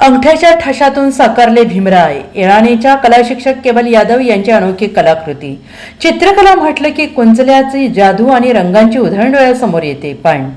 अंगठ्याच्या ठशातून साकारले भीमराय. येळाणेच्या कलाशिक्षक केवल यादव यांची अनोखी कलाकृती. चित्रकला म्हटलं की कुंचल्याची जादू आणि रंगांची उधळण डोळ्यासमोर येते. पण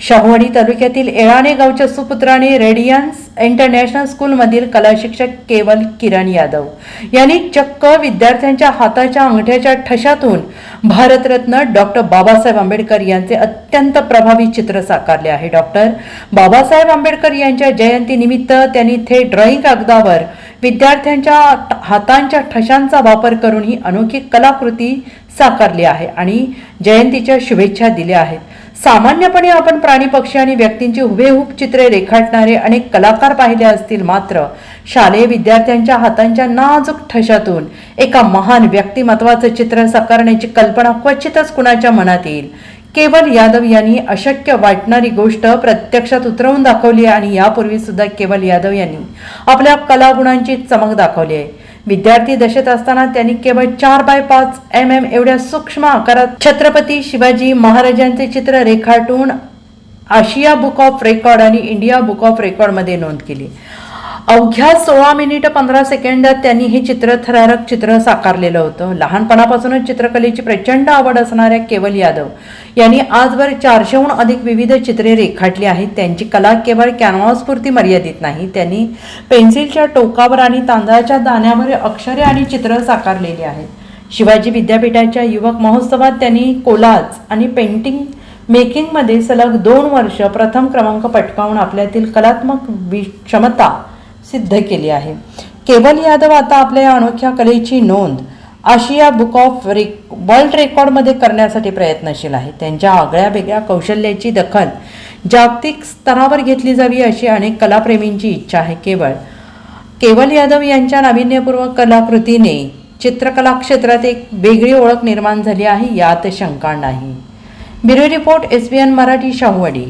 शाहूवाडी तालुक्यातील एळाणे गावच्या सुपुत्राने रेडियन्स इंटरनॅशनल स्कूलमधील कलाशिक्षक केवल किरण यादव यांनी चक्क विद्यार्थ्यांच्या हाताच्या अंगठ्याच्या ठशातून भारतरत्न डॉक्टर बाबासाहेब आंबेडकर यांचे अत्यंत प्रभावी चित्र साकारले आहे. डॉक्टर बाबासाहेब आंबेडकर यांच्या जयंतीनिमित्त त्यांनी थेट ड्रॉईंग कागदावर विद्यार्थ्यांच्या हातांच्या ठशांचा वापर करून ही अनोखी कलाकृती साकारली आहे आणि जयंतीच्या शुभेच्छा दिल्या आहेत. सामान्यपणे आपण प्राणी पक्षी आणि व्यक्तींची हुबेहूब चित्रे रेखाटणारे अनेक कलाकार पाहिले असतील मात्र शालेय विद्यार्थ्यांच्या हातांच्या नाजूक ठशातून एका महान व्यक्तिमत्वाचं चित्र साकारण्याची कल्पना क्वचितच कुणाच्या मनात येईल? केवल यादव यांनी अशक्य वाटणारी गोष्ट प्रत्यक्षात उतरवून दाखवली आहे आणि यापूर्वी सुद्धा केवल यादव यांनी आपल्या कलागुणांची चमक दाखवली आहे. विद्यार्थी दशेत असताना त्यांनी केवळ चार बाय पाच एम एम एवढ्या सूक्ष्म आकारात छत्रपती शिवाजी महाराजांचे चित्र रेखाटून आशिया बुक ऑफ रेकॉर्ड आणि इंडिया बुक ऑफ रेकॉर्डमध्ये नोंद केली. अवघ्या सोळा मिनिट पंधरा सेकंदात त्यांनी हे चित्र थरारक चित्र साकारलेलं होतं. लहानपणापासूनच चित्रकलेची प्रचंड आवड असणाऱ्या केवल यादव यांनी आजवर चारशेहून अधिक विविध चित्रे रेखाटली आहेत. त्यांची कला केवळ कॅनव्हासपुरती मर्यादित नाही. त्यांनी पेन्सिलच्या टोकावर आणि तांदळाच्या दाण्यावर अक्षरे आणि चित्र साकारलेली आहेत. शिवाजी विद्यापीठाच्या युवक महोत्सवात त्यांनी कोलाज आणि पेंटिंग मेकिंगमध्ये सलग दोन वर्ष प्रथम क्रमांक पटकावून आपल्यातील कलात्मक क्षमता सिद्ध केली आहे. केवल यादव आता आपल्या या अनोख्या कलेची नोंद आशिया बुक ऑफ रे वर्ल्ड रेकॉर्डमध्ये करण्यासाठी प्रयत्नशील आहे. त्यांच्या आगळ्या वेगळ्या कौशल्याची दखल जागतिक स्तरावर घेतली जावी अशी अनेक कलाप्रेमींची इच्छा आहे. केवळ केवल यादव यांच्या नाविन्यपूर्वक कलाकृतीने चित्रकला क्षेत्रात एक वेगळी ओळख निर्माण झाली आहे यात शंका नाही. Bureau report S B N Marathi Shahuwadi.